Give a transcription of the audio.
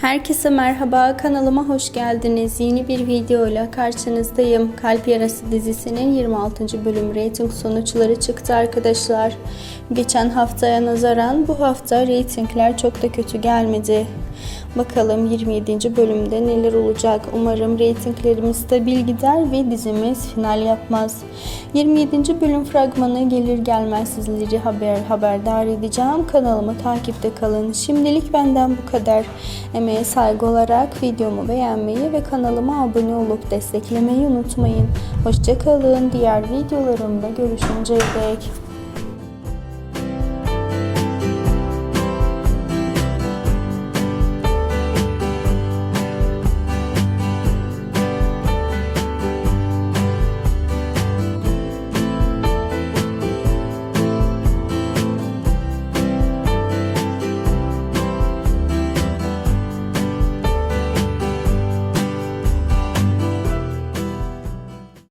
Herkese merhaba, kanalıma hoş geldiniz. Yeni bir videoyla karşınızdayım. Kalp Yarası dizisinin 26. bölüm reyting sonuçları çıktı arkadaşlar. Geçen haftaya nazaran bu hafta reytingler çok da kötü gelmedi. Bakalım 27. bölümde neler olacak. Umarım reytinglerimiz stabil gider ve dizimiz final yapmaz. 27. bölüm fragmanı gelir gelmez sizleri haber haberdar edeceğim. Kanalımı takipte kalın. Şimdilik benden bu kadar. Emeğe saygı olarak videomu beğenmeyi ve kanalıma abone olup desteklemeyi unutmayın. Hoşçakalın. Diğer videolarımda görüşünceye dek.